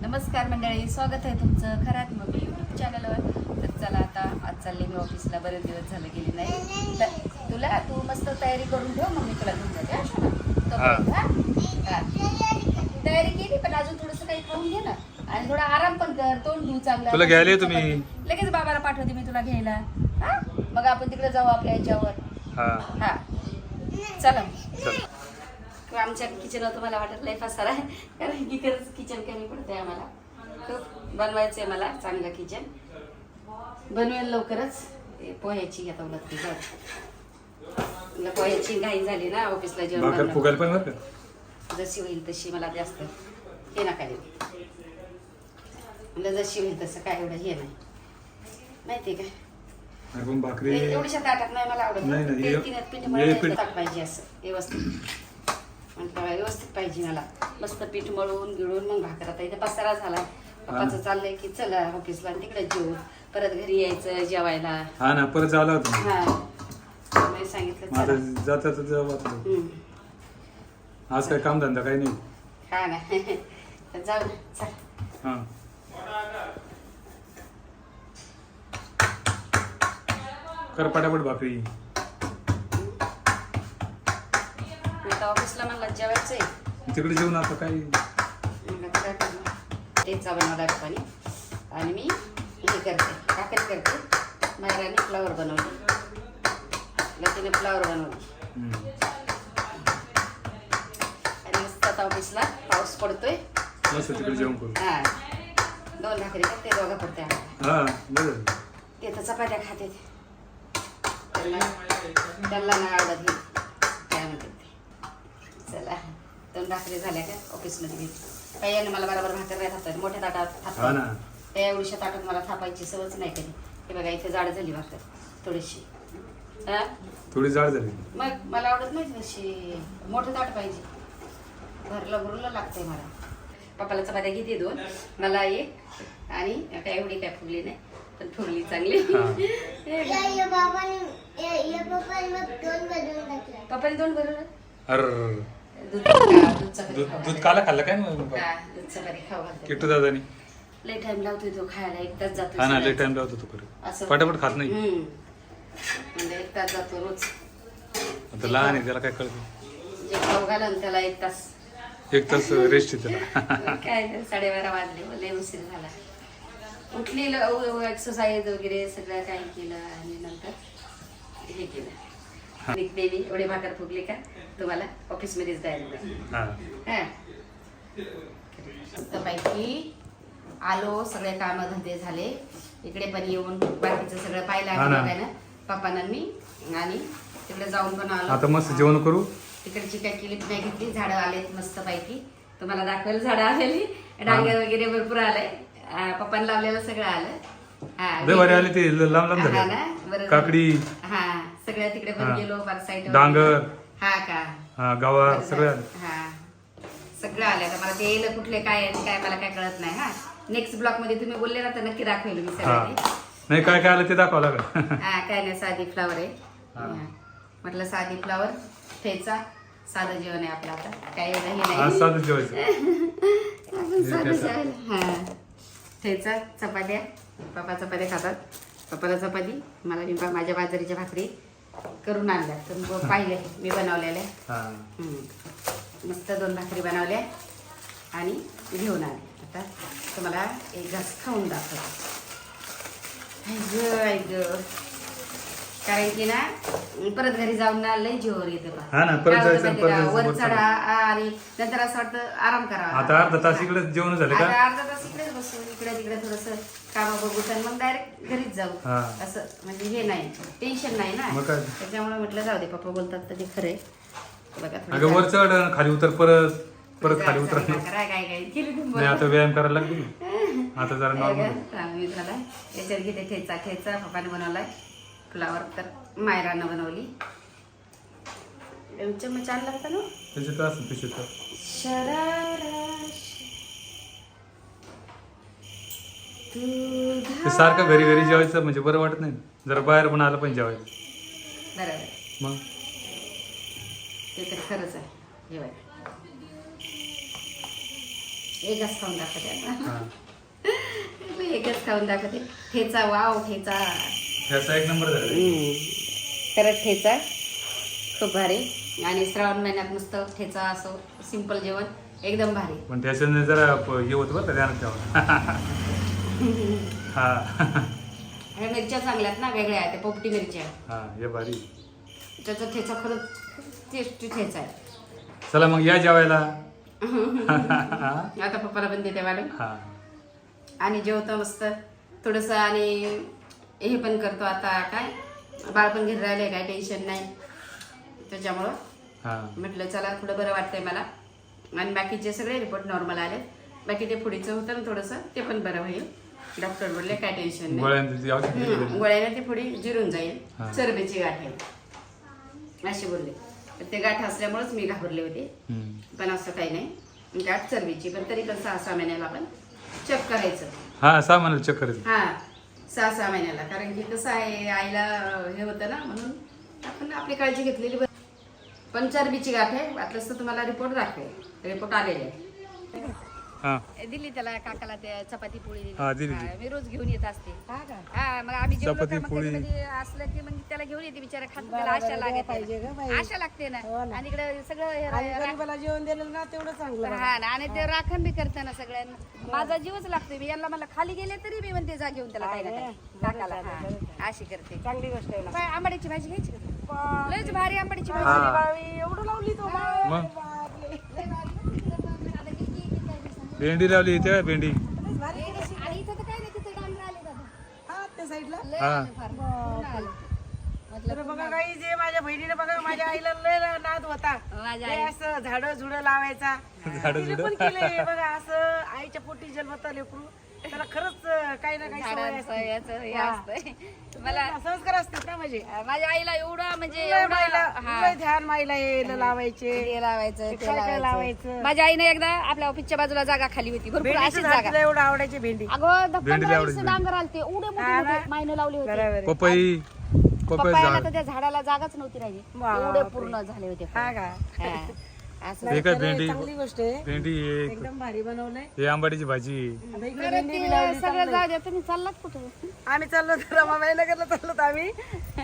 नमस्कार मंडळी स्वागत आहे तुमचं खरात मग यूट्यूब चॅनलवर तर चला आता आज चालले मी ऑफिसला बरेच दिवस झाले गेली नाही. तर तुला तू मस्त तयारी करून ठेव मग मी तुला घेऊन जाते. तयारी केली पण अजून थोडंसं काही खाऊन घे ना. आणि थोडा आराम पण कर तोंड धुऊ चांगला. तुला घ्यायला मी. लगेच बाबाला पाठवते मी तुला घ्यायला. हा? मग आपण तिकडे जाऊ आपल्या याच्यावर. हा. चला. आमच्या किचनवर तुम्हाला वाटत लय पसार आहे. कारण की खरंच किचन कमी पडतंय आम्हाला. खूप बनवायचं आहे मला चांगलं किचन बनवेल लवकरच. पोह्याची आता उलटती मला पोह्याची घाई झाली ना ऑफिसला जेवण पण जशी होईल तशी मला जास्त. हे नका देऊ. मला जशी होईल तसं काय एवढं हे नाही. माहिती का? एवढ्याशा ताटात नाही मला आवडत. नाही, नाही, पाहिजे असं व्यवस्थित. म्हटलं व्यवस्थित पाहिजे मला. मस्त पीठ मळून गिळून मग भाकर आता इथे पसारा झाला पप्पाचं चाललंय की चला ऑफिसला आणि तिकडे जेऊ परत घरी यायचं जेवायला. हा ना परत झाला होता हा. मी सांगितलं जाता जाऊ आता. हम्म. आज काय काम धंदा काही नाही? हा ना. तर जाऊ ना चल. हा. कर पटापट भाकरी. ऑफिसला मला जेवायचंय. तिकडे जेवण आता म्हणलं काय करणार तेचा बनवला पप्पानी आणि मी हे करते काकडी करते. मायराने फ्लावर बनवली. लतीने फ्लावर बनवली. आणि मस्त आता ऑफिसला पाऊस पडतोय. मस्त तिकडे जेवण करू हा. दोन भाकरी करते दोघा पडते हा ते तर चपात्या खाते. त्यांना नाही आवडत हे. काय म्हणतात ते? चला. दोन भाकरी झाल्या का? ऑफिसमध्ये मी काही याने मला बरोबर भाकर नाही थापतात मोठ्या ताटात हा ना. थापतात त्या एवढीशा ताटात मला थापायची सवयच नाही कधी. हे बघा इथे जाड झाली भाकर. थोडीशी. हा? थोडी जाड झाली. मग मला आवडत नाही तशी मोठं ताट पाहिजे. भरलं भरलं लागतंय मला. पप्पाला चपात्या घेते दोन. मला एक आणि काय एवढी काय फुगली नाही पण फुगली चांगली. या या बाबाने या या पप्पाने मग दोन बदलून टाकले पप्पाने दोन बरोबर अर. दूध दूध चपाती दूध खाऊ. दूध घालते. काला खाल्लं काय मग? हा, दूध चपाती खाऊ घालते. किट्टू दादानी? लय टाइम लावतोय तो खायला एक तास जातो हा ना लय टाइम लावतो तो खरं असं. पटापट खात नाही. म्हणजे एक तास जातो रोज. आता लहान आहे त्याला काय कळतं? जे खाऊ घालन त्याला एक तास. एक तास रेस्ट आहे त्याला. काय साडेबारा वाजले लय उशीर झाला. उठली एक्सरसाइज वगैरे सगळं काही केलं आणि नंतर हे केलं. निघलेली एवढे भाकर फुगले का? तुम्हाला ऑफिसमध्येच द्यायला. हा. हा. मस्तपैकी आलो सगळे काम धंदे झाले. इकडे पण येऊन बाकीचं सगळं पाहिलं आहे ना. पप्पांना मी आणि तिकडे जाऊन पण आलो. आता मस्त जेवण करू? तिकडची काय केली? नाही घेतली झाडं आलेत मस्त पैकी तुम्हाला दाखवायला झाडं आलेली. डांगे वगैरे भरपूर आलंय. पप्पांनी लावलेलं सगळं आलं. हा, आले ते लांब लांब. काकडी. हा सगळ्या तिकडे पण हा. गेलो बार साईड डांगर. हा का? हा गावा सगळ्या. हा. सगळं आलं तर मला ते येलं कुठले काय आहे आणि काय मला काय कळत नाही. हा. नेक्स्ट ब्लॉकमध्ये तुम्ही बोलले ना तर नक्की दाखवेल मी हा. सगळं ते. नाही काय काय आलं ते दाखवावं लागेल. हा काय नाही साधी फ्लावर आहे. हा. म्हटलं साधी फ्लावर ठेचा. साधं जेवण आहे आपलं आता. काय एवढं हे आज नाही. साधं जेवायचं. साधं ठेचा. जेवण हा. ठेचा चपात्या. पप्पा चपात्या खातात. पप्पाला चपाती मला मी माझ्या बाजरीच्या भाकरी. करून आणल्या. तर मग पाहिले मी बनवलेल्या हा. हम्म. मस्त दोन भाकरी बनवल्या आणि घेऊन आले. आता तुम्हाला एक घास खाऊन दाखवते. आई ग आई ग. कारण की ना परत घरी जाऊन ना लय जीवर येते बा. हा ना, परत काय होतं जायचं, माहिती परत का? जायचं, वर चढा आणि नंतर असं वाटतं आराम करावा. आता अर्धा तास इकडे जेवण झाले आता अर्धा तास इकडेच बसू इकडे तिकडे थोडस काम बघू आणि मग डायरेक्ट घरीच जाऊ. हा. असं म्हणजे हे नाही टेन्शन नाही ना. मग काय? त्याच्यामुळे म्हटलं जाऊ दे पप्पा बोलतात तर ते खरंय बघा अगं वर चढ आणि खाली उतर परत परत खाली उतर काय काय काय केली तुम्ही नाही आता व्यायाम करायला लागली. आता जरा नॉर्मल मी झाला याच्यात घेते ठेचा ठेचा. पप्पाने बनवलाय. फ्लावर तर मायरानं बनवली. चम्मच आणला होता ना. त्याच्यात असं पिशवीत शरारा तुझा ते सारखं घरी घरी जेवायचं म्हणजे बरं वाटत नाही. जरा बाहेर पण आलं पण जेवायला बरोबर. मग? ते तर खरंच आहे. एकच खाऊन दाखवते. हा. एकच खाऊन दाखवते. ठेचा वाव ठेचा. ह्याचा एक नंबर झाला. परत ठेचा खूप भारी. आणि श्रावण महिन्यात नुसतं ठेचा असं सिंपल जेवण एकदम भारी. पण त्याच्याने जरा हे होतं बरं का ध्यानात ठेवा हा. ह्या मिरच्या चांगल्या आहेत ना वेगळ्या आहेत त्या पोपटी मिरच्या. हा हे भारी. त्याचा ठेचा खरंच टेस्टी ठेचा आहे. चला मग या जेवायला. आता पप्पाला पण देते मॅडम. हा. आणि जेवतो मस्त. थोडंसं आणि हे पण करतो आता काय बाळ पण घरी राहिले काय टेन्शन नाही. त्याच्यामुळं हा. म्हटलं चला थोडं बरं वाटतंय मला. आणि बाकीचे सगळे रिपोर्ट नॉर्मल आले बाकी ते पुढीचं होतं ना थोडंसं ते पण बरं होईल. डॉक्टर बोलले काय टेन्शन नाही गोळ्यांची औषध. गोळ्याने ती पुढी जिरून जाईल हा. चरबीची गाठ आहे असे बोलले ते गाठ असल्यामुळेच मी घाबरले होते हम्म. पण असं काही नाही गाठ चरबीची पण तरी पण सहा सहा महिन्याला आपण चेक करायचं हा सामान चक्कर येते. हा सहा सहा महिन्याला कारण की कसं आहे आईला हे होतं ना म्हणून आपण आपली काळजी घेतलेली बरी. पण चरबीची गाठ आहे वाटलंच तर तुम्हाला रिपोर्ट दाखवेल रिपोर्ट आलेले आहे हा. दिली त्याला काकाला ते चपाती पोळी दिली. हा, हा. मी रोज घेऊन येत असते. हा मग आम्ही जेवलो चपाती, का मग पोळी. कधी असलं की मग त्याला घेऊन येते बिचारा खात त्याला आशा लागते आशा लागते ना. आणि इकडे सगळं हे रा- गरीबाला जेवण दिलं ना तेवढं चांगलं हा ना. आणि ते राखण बी करते ना सगळ्यांना. माझा जीवच लागतोय मी यांना मला खाली गेले तरी मी म्हणते जा घेऊन त्याला ना काही. काकाला हा, अशी करते. चांगली गोष्ट आहे ना. काय आंबाड्याची भाजी घ्यायची का? लयच भारी आंबाड्याची भाजी. हा. बाई, एवढं लावली तो मग? भेंडी लावली इथे भेंडी? आणि इथं तर काय नाही तिथं डांगर आले दादा. हा त्या साईडला? लय हा. आले फार. पूर्ण आले. तर बघा काही जे माझ्या बहिणीने बघा माझ्या आईला लय नाद होता. माझ्या लय असं झाडं झुडं लावायचा. झाडं तिने पण केले बघा असं आईच्या पोटी जन्मता लेकरू. त्याला खरंच काही ना काही सवय झाडांचं असते. याचं हे हा. असतंय. मला संस्कार असतात ना माझे. माझ्या आईला एवढा म्हणजे लय एवढा माईला हा. लय ध्यान माईला हे लावायचे. ते लावायचं ते काय काय लावायचं. लावायचं? माझ्या आईने एकदा आपल्या ऑफिसच्या बाजूला जागा खाली होती. भरपूर भेंडीचं अशीच झाड जागा. तिला एवढं आवडायचे भेंडी. अगं भेंडीला वीस डांगर आलते. एवढे मोठे हा ना? मोठे मायने लावले होते. बरोबर आहे. पपई पपई पप्पायला झाड. तर त्या झाडाला जागाच नव्हती राहिली. वा, वा, एवढे बापरे. पूर्ण झाले होते हा का? हा. असं हे काय खरं भेंडी चांगली गोष्ट आहे. भेंडी एकदम भारी बनवलंय. हे आंबाडीची भाजी. सगळं चांगलं. जाऊ द्या तुम्ही चाललात कुठे? आम्ही चाललो तर रमाबाईनगरला चाललो आम्ही.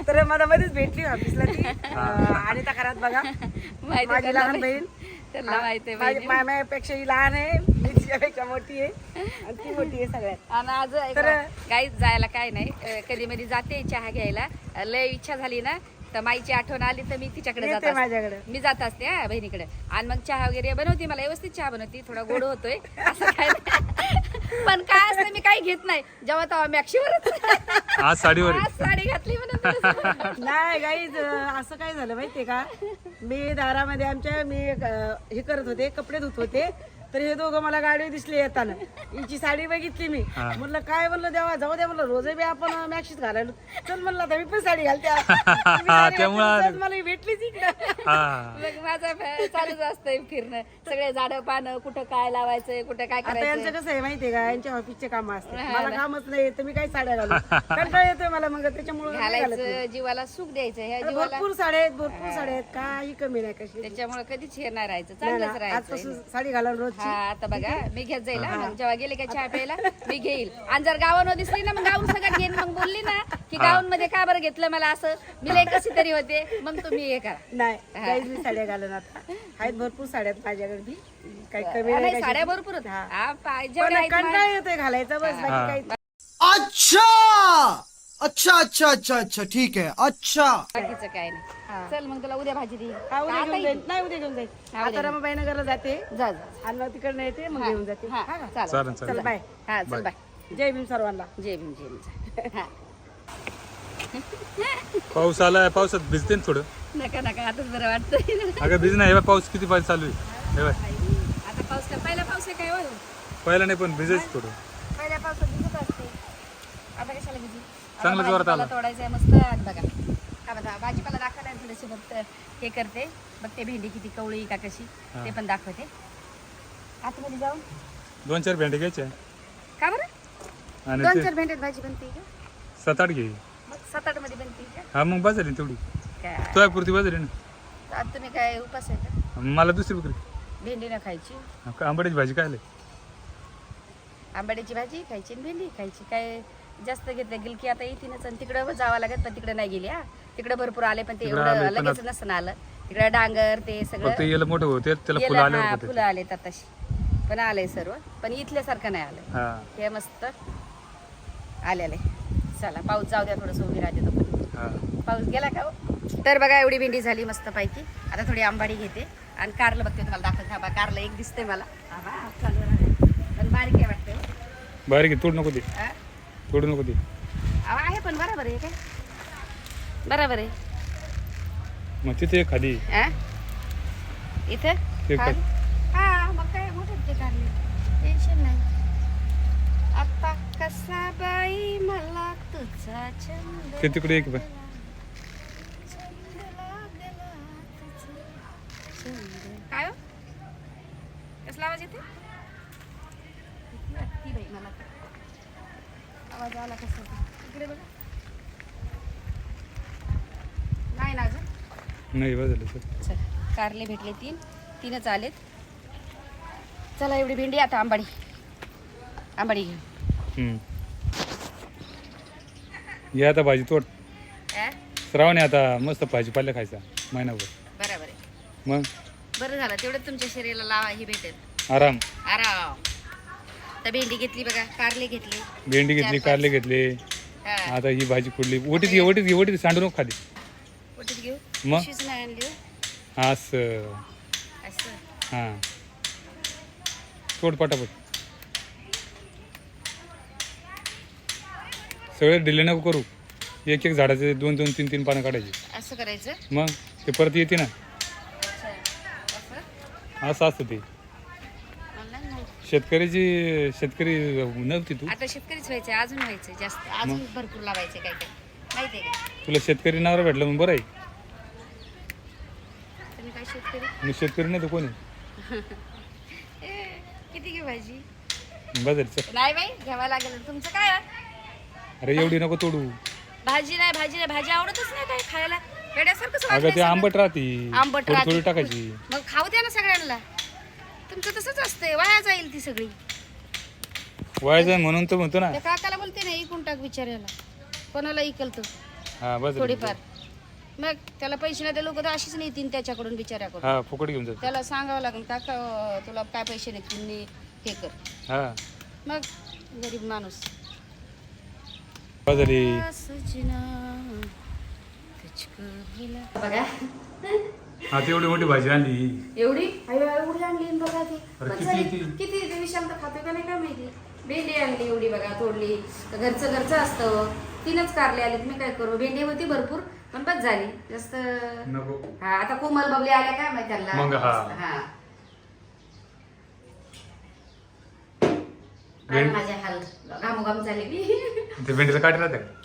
तर मला मध्येच भेटली ऑफिसला ती. आणि त्या घरात बघा माहिती माझी लहान माहिती- बहीण. त्यांना माहिती आहे माझी बहिणी. माम्यापेक्षा ही लहान आहे मी तिच्यापेक्षा मोठी आहे. आणि ती मोठी आहे सगळ्यात. आणि आज तर- काहीच जायला काय नाही. कधी मध्ये जाते चहा घ्यायला. लय इच्छा झाली ना तर माईची आठवण आली तर मी तिच्याकडे जात असते. माझ्याकडे मी जात असते हा बहिणीकडे आणि मग चहा वगैरे बनवते मला व्यवस्थित चहा बनवते थोडा गोड होतोय असं काय नाही. पण काय असतं मी काही घेत नाही जेव्हा तेव्हा मॅक्शीवरच आज साडीवर आहे. आज साडी घातली म्हणून थोडंसं. नाही गाईज असं काय झालं माहितीये का मी दारामध्ये आमच्या मी अं, हे करत होते कपडे धुत होते तर हे दोघं मला गाडी दिसले येताना. हिची साडी बघितली मी. म्हणलं काय म्हणलं देवा? जाऊ द्या म्हणलं रोज बी आपण मॅक्सीच घालायला. चल म्हणलं आता मी पण साडी घालते मी साडी त्यामुळं घातली, आली. सहज मला ही भेटलीच इकडं. हा. मग माझं फ- चालूच असतंय फिरणं. सगळे झाडं पानं कुठं काय लावायचंय कुठं काय आता करायचं यांचं कसं आहे माहितीये का? यांच्या ऑफिसचे काम असतात. हा मला. कामच नाही तर मी काही साड्या घालू? कंटाळा येतोय मला मग त्याच्यामुळे घालायचं जीवाला सुख द्यायचं ह्या जीवाला भरपूर साड्या आहेत भरपूर साड्या आहेत. काही कमी नाही कशी. त्याच्यामुळे कधीच हे नाही राहायचं. चांगलंच राहायचं आजपासून साडी घालून रोजची हा आता बघा मी घेत जाईल हा. मग जेव्हा गेले का चहा प्यायला मी घेईल. आणि जर गावानं दिसली ना मग गाऊन सगळं घेईन. मग बोलली ना की गाऊन मध्ये का बरं घेतलं मला असं? मी लय कशी तरी होते. मग तुम्ही हे करा. नाही काहीच मी साड्या घालून आता. आहेत भरपूर साड्या आहेत माझ्याकडे. बी काही कमी नाही, नाही साड्या कशाची. भरपूर आहेत. हा. हा, पण कंटाळा येतोय घालायचा बस बाकी हा. काही अच्छा! अच्छा अच्छा अच्छा अच्छा ठीक है अच्छा. बाकीचं काय नाही. चल मग तुला उद्या भाजी देईल हा उद्या घेऊन. जाईल. नाही उद्या घेऊन जाईल. हा, उद्या आता रमाबाई नगरला जाते. जा जा आणि मग तिकडनं येते मग घेऊन जाते. हा हा का? चालेल. चालेल चल बाय. हा चल बाय. जय भीम सर्वांना. जय भीम जय भीम हा. पाऊस आलाय पावसात भिजते ना थोडं. नका नका आताच बरं वाटतंय. अगं भिज नाही हे बघ, पाऊस किती पाणी चालू आहे. हे बघ. आता पाऊस काय पहिला पाऊस आहे काय हो? पहिला नाही पण भिजायचं थोडं. पहिल्या पावसात भिजत असते. आता कशाला भिजू? चांगलं जोरात आलं. तोडायचं आहे मस्त. आणि बघा. हा बघा भाजीपाला दाखवला आहे थोडीशी फक्त हे करते. बघते भेंडी किती कवळी का कशी ते पण दाखवते. आतमध्ये जाऊन. दोन चार भेंडे घ्यायचे. का बरं? आणि दोन चार भेंड्यात भाजी बनते का? सात आठ घे. मग सात आठमध्ये बनते का? हा मग बाजारी तेवढी. काय? तुझ्या पुरती बाजारी ना. आता तुम्ही काय उपास आहे का? मला दुसरी बकरी. भेंडी न खायची? आंबाड्याची भाजी काय आंबाड्याची भाजी खायची भेंडी खायची काय? जास्त घेतलं गेल की आता येतीनच आणि तिकडं जावं लागत पण तिकडे नाही गेली हा. तिकडे भरपूर आले पण ते तिकडं आले, एवढं पण लगेच नसतं आलं. तिकडे डांगर ते फक्त सगळं याला मोठे होते त्याला फुलं आले हा, होते फुलं आले तशी पण आलंय सर्व. पण इथल्यासारखं नाही आलं. हा. हे मस्त आलेले चला पाऊस जाऊ द्या थोडंसं उभी राहते तो हा. पाऊस गेला का हो? तर बघा एवढी भेंडी झाली मस्त पैकी आता थोडी आंबाडी घेते. आणि कारलं बघते तुम्हाला दाखवत. हा बा कारलं एक दिसते मला. हा बा, चालू राहते. पण बारीक आहे वाटतं. हो. बाहेर घे तोड नको ते हा? तोडू नको ते अहो, आहे पण बरोबर आहे काय बरोबर आहे मग तिथे एक खाली? इथं ते खाली? हा मग काय मोठे ते कारले टेन्शन नाही आता कसा बाई मला तुझा छंद ते तिकडे एक बाय छंद लागला तुझा छंद. काय हो? कसला आवाज येते बाई मला. आवाज आला कसा. इकडे बघा. नाही ना अजून? नाही झालं सर. कारले भेटले तीन. तीनच आलेत. चला एवढी भेंडी आता आंबाडी. आंबाडी घेऊ. ये आता भाजी तोड? श्रावण आता मस्त भाजीपाला खायचा महिनाभर. बरोबर आहे. मग? बरं झालं तेवढं तुमच्या शरीराला लावा ही भेटेल. आराम. आराम. भेंडी घेतली बघा कारले घेतले. भेंडी घेतली. कारले घेतले. हा. आता ही भाजी फोडली ओटीत घे ओटीत घे ओटीत सांडू नको खाली. कुठे घेऊ? मग? पिशवीच नाही आणली हो. असं. असं. हां. पटापट. सगळे डिले नको करू. एक एक झाडाचे दोन दोन तीन तीन पानं काढायचे. असं करायचं? मग? ते परत येते ना. अच्छा. असं? असं असतं ते. शेतकऱ्याची शेतकरी नव्हती तू? आता शेतकरीच व्हायचं अजून व्हायचं जास्त. अजून भरपूर लावायचे काय काय माहिती आहे का? तुला शेतकरी नावर भेटलं मग बरं आहे. तुम्ही काय शेतकरी? मी शेतकरी नाही तर कोणी ए, किती घेऊ भाजी? बदल नाही बाई घ्यावा लागेल. तुमचं काय? आहे? अरे एवढी नको तोडू. भाजी नाही भाजी नाही भाजी आवडतच नाही काय खायला. वेड्यासारखंच अगं ते. आंबट राहते. आंबट थोडी थोडी राहते. टाकायची. मग खाऊ द्या ना सगळ्यांना. तुमचं तसंच असतंय वाया जाईल ती सगळी. व्हायचं म्हणून तर म्हणतो ना. त्या काकाला बोलते ना इकून टाक विचारायला कोणाला इकलतो हा बस थोडीफार. मग त्याला पैसे नाही लोक तर अशीच नेतील त्याच्याकडून बिचाऱ्याकडून. हा फुकट घेऊन जातो त्याला सांगावं लागेल काका तुला काय पैसे नाही तुम्ही हे कर. हा. मग गरीब माणूस. बघा. हा तेवढी मोठी भाजी आणली. एवढी? अयो, एवढी आणली आणि बघा ती. अरे पण किती झाली. ती? किती ते विशाल तर खातो का नाही काय माहिती? भेंडी आणली एवढी बघा तोडली. तर घरचं घरचं असतं. तीनच कारले आले मी काय करू? भेंडी होती भरपूर पण बस झाली. जास्त नको. हा आता कोमल बबले आल्या काय माहिती त्यांना? मग हा. हा. भेंड- आणि माझ्या हाल. घामोघाम झाले मी. ते भेंडीला काटे राहते का?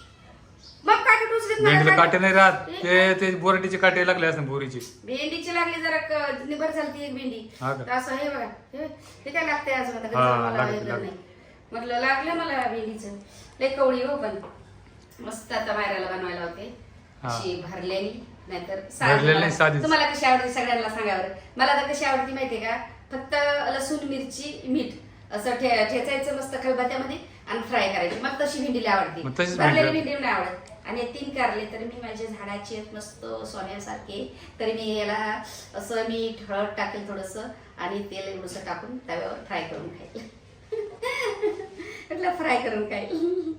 मला भेंडीला काटे. नाही राहत. ते ते बोराटीचे काटे लागले असं बोरीचे. भेंडीची लागली जरा क- निबर झाली एक भेंडी. हा का? तर असं हे बघा. हे हे काय लागते अजून आता? हा, मला लागते, येत लागते. नाही. म्हटलं लागलं मला भेंडीचं. लय कवळी हो पण मस्त आता मायराला बनवायला होते. हा. अशी भरलेली नाहीतर भरलेली मला- साधीच. तुम्हाला कशी आवडते सगळ्यांना सांगावर मला तर कशी आवडते माहितीये का? फक्त लसूण मिरची मीठ असं ठे ठेचायचं मस्त खलबत्त्यामध्ये आणि फ्राय करायची. मग तशी भेंडीला आवडते. मग तशीच भरलेली भेंडी. भेंडी नाही आवडत. आणि तीन कारले तर मी माझ्या झाडाची आहेत मस्त सोन्यासारखे तरी मी याला असं मीठ हळद टाकेल थोडस आणि तेल एवढंसं टाकून तव्यावर फ्राय करून खाईल. म्हटलं फ्राय करून खाईल.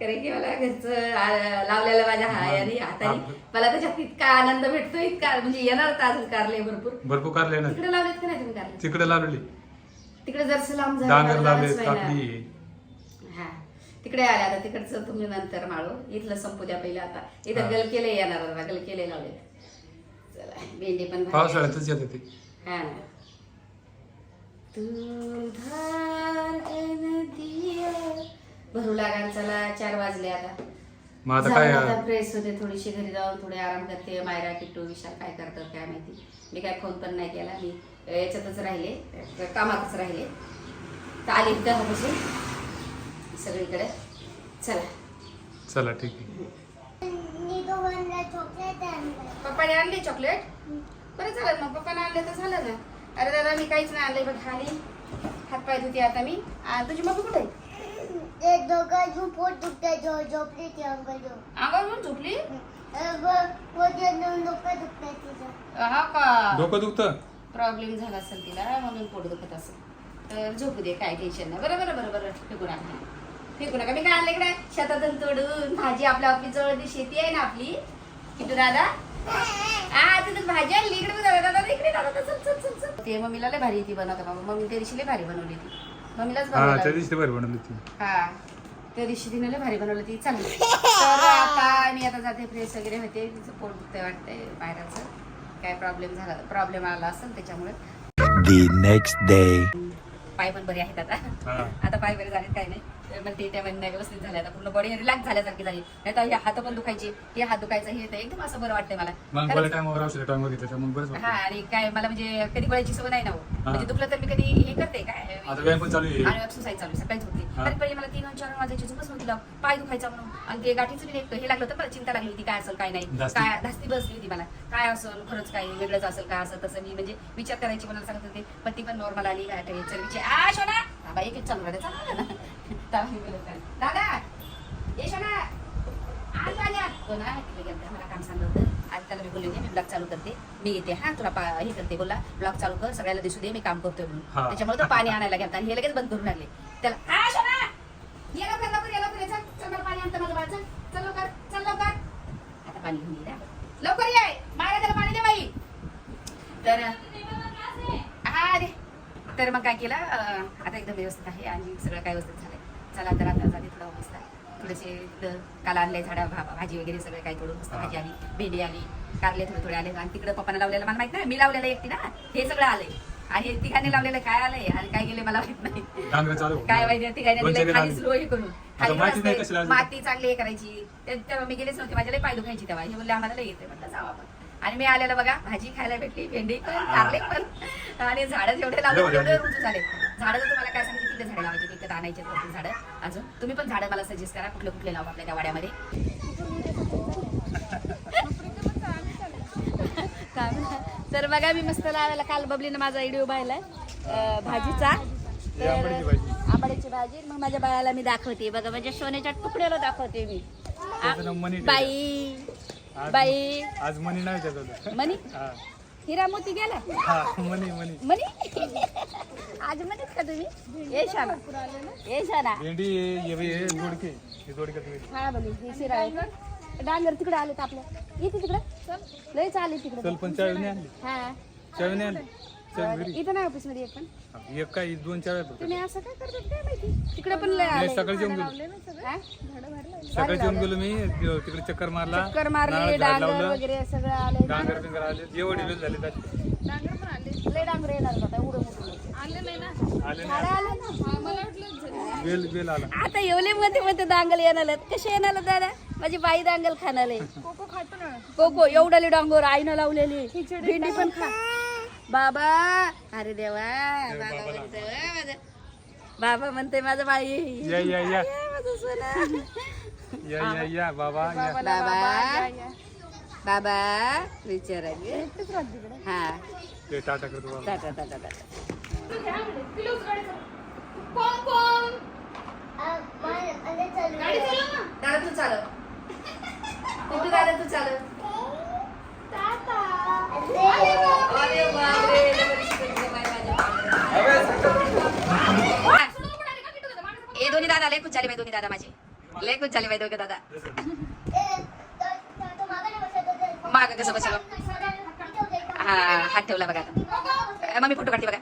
कारण की मला घरचं लावलेलं माझ्या हाय आणि हाताने मला त्याच्यात इतका आनंद भेटतो इतका म्हणजे येणार होता अजून कारले भरपूर. भरपूर कारले तिकडे लावलेत का नाही तुम्ही कारले? तिकडे लावलेली. तिकडे जरसं लांब झालं, डांगर मला लावले लावलंच नाही ना. काकडी हा तिकडे आले आता तिकडचं तुम्ही नंतर माळू. इथलं संपू द्या पहिले आता. इथं गलकेले येणार आता गलकेले लावले चला भेंडी पण भाजी. पावसाळ्यातच येते ते. हा. ना नदिया. भरू लागाल चला चार वाजले आता. मग आता काय? आता फ्रेश होते थोडीशी घरी जाऊन थोडे आराम करते. मायरा किट्टू विशाल काय करतात काय माहिती. मी काय फोन पण नाही केला. मी याच्यातच राहिले कामातच राहिले. तर आली तेव्हापासून सगळीकडे. चला. चला ठीक आहे. निको बनला चॉकलेट आणलं पप्पाने आणली चॉकलेट बरं झालं मग पप्पाने आणले तर झालं ना. अरे दादा मी काहीच नाही आणलंय बघ खाली. हात पाय धुते आता मी. आ, तुझी मम्मी कुठे आहे? ते दोघांचं पोट दुखतंय झो झोपली ती अंगावर अंगावरून झोपली? पोट येऊन डोकं दुखतंय तिचं. हा का? डोकं दुखतं? प्रॉब्लेम झाला असेल तिला म्हणून पोट दुखत असेल. तर झोपू दे काय टेन्शन नाही. बरं बरं बरं बरं फेकू नका फेकू नका मी काय आणलं इकडे. शेतातून तोडून भाजी आपल्या आपली जवळ शेती आहे ना आपली. किटू दादा? हा भाजी आणली. इकडे दादा दादा इकडे दादा दादा, चल चल चल चल. ते मम्मीला लय भारी ती बनवता बाबा. मम्मी त्या दिवशी लय भारी बनवली ती. मम्मीलाच हा बनवली. त्या दिवशी ते बरं बनवली ती. हा. त्या दिवशी तिने लय भारी बनवलं ती. चांगली. तर आता मी आता जाते फ्रेश वगैरे होते. तिचं पोट दुखतंय वाटतंय बाहेरचं. काय प्रॉब्लेम झाला प्रॉब्लेम आला असेल त्याच्यामुळे. The next day. पाय पण बरे आहेत आता. हा. आता पाय बरे झालेत काही नाही. तर मग ते त्या नाही व्यवस्थित झाले आता पूर्ण बॉडी रिलॅक्स झाल्यासारखी झाली. नाही तर हे हात पण दुखायचे हे हात दुखायचं हे तर एकदम असं बरं वाटतंय मला. हा. आणि काय मला म्हणजे कधी गळायची सवय नाही ना हो. म्हणजे दुखलं तर मी कधी हे करते काय? एक्सरसाइज चालू सकाळीच होती. तरी पहिले मला तीन चार वाजायची झोपच नव्हती पाय दुखायचा म्हणून. आणि ते गाठीचं एक हे लागलं होतं मला चिंता लागली होती काय असेल काय नाही. काय धास्ती बसली होती मला. काय असेल खरंच काय वेगळंच असेल काय असं तसं मी म्हणजे विचार करायची मला सांगत होते. पण ती पण नॉर्मल आली. चरबीची आ शोना! हा बाई एक चालू राहते चालू दादा ये शोना आण पाण्यात. हो ना, तिकडे गेलते, मला काम सांगत होतं आणि त्याला मी बोलले मी ब्लॉग चालू करते मी येते हा तुला पा- हे करते बोला ब्लॉग चालू कर सगळ्याला दिसू दे मी काम करतोय म्हणून हा. त्याच्यामुळे तो पाणी आणायला आणि हे लगेच बंद करून लागले त्याला "आ, शोना! ये लवकर लवकर ये लवकर ये, चल चल मला पाणी आणतं माझं बाळ चल चल लवकर चल लवकर आता पाणी घेऊन ये. लवकर ये मारा त्याला पाणी दे बाई तर हा दे तर मग काय केलं आता एकदम व्यवस्थित आहे आणि सगळं काय व्यवस्थित झालंय चला तर आता जाते थोडं ऑफिसला थोडेसे काल आणले झाडा भाजी वगैरे सगळं काय तोडून मस्त भाजी आली भेंडी आली कारले थोडे थोडे आले. आणि तिकडं पप्पाने लावलेलं मला माहीत नाही मी लावलेलं एकटी ना हे सगळं आलंय. आणि हे तिघांनी लावलेलं काय आलंय? आणि काय गेले मला माहीत नाही. काय माहिती तिघांनी खाली. स्लो हे करून. खाली. माती चांगली हे करायची. तेव्हा मी गेलेच नव्हते माझ्या लय पाय दुखायची तेव्हा. हे बोलले आम्हाला येते म्हटलं जाऊ आपण. आणि मी आलेलं बघा भाजी खायला भेटली भेंडी पण कारले पण. आणि झाडं जेवढे लावले एवढे तेवढे झाले. झाडं तर तुम्हाला काय सांगितलं किती झाडं लावायची विकत आणायचे भरपूर झाडं. अजून तुम्ही पण झाडं मला सजेस्ट करा कुठले कुठले लावा आपल्या त्या वाड्यामध्ये. तर बघा मी मस्त लावायला काल बबलीनं माझा व्हिडिओ पाहिलाय भाजीचा. भाजी. आंबाड्याची भाजी. मग माझ्या बाळाला मी दाखवते. बघा माझ्या सोन्याच्या तुकड्याला दाखवते मी. बाई. बाई. आज मनी नाही त्याचं मनी? हिरा मोती गेला? हा मनी मनी. मनी? आज म्हणत का तुम्ही? ये शाना. ये शाना. भेंडी हे दोडके तुम्ही. हा बघी हे शिरा. डांगर तिकडे आले आपल्या. येते तिकडे. लय चालेल तिकडे. चल पण चाळीने आणली. हा. चाळीने आणली. चल घरी इथं नाही ऑफिसमध्ये एक पण? हा, एक काय दोन चाळ फक्त. तुम्ही असं काय करतात काय माहिती? तिकडे पण लय नाही आले सकाळी जेवून गेलो. हा? सकाळी जेवून गेलो मी ति- तिकडे चक्कर मारला. चक्कर मारली नारळ झाड डांगर लावलं. वगैरे सगळं आले डांगर बिंगर आले. जेवढे झाले त्याचे लय डांगर येणार आले नाही आले ना? बेल बेल आला. आता एवढे मध्ये मध्ये दांगल येणार कसे येणार दादा? माझी बाई दांगल खाणार. कोको एवढाली डांगोर आईनं लावलेली. भेंडी पण खा. बाबा. अरे देवा बाबा म्हणते "वा माझं." बाबा म्हणते माझं बाई. या या या. माझं सोना. या या या बाबा या. बाबा बाबा. विचारा गे. हा. ते टाटा करतो बाबा. टाटा टाटा टाटा. दादा तू चालव दादा तू चालव. दादा लय खुश झाले बाई दोन्ही दादा माझे. लय खुश झाले बाई दोघे दादा. माग कसं बसलो? हा हात ठेवला बघा मम्मी फोटो काढते बघा.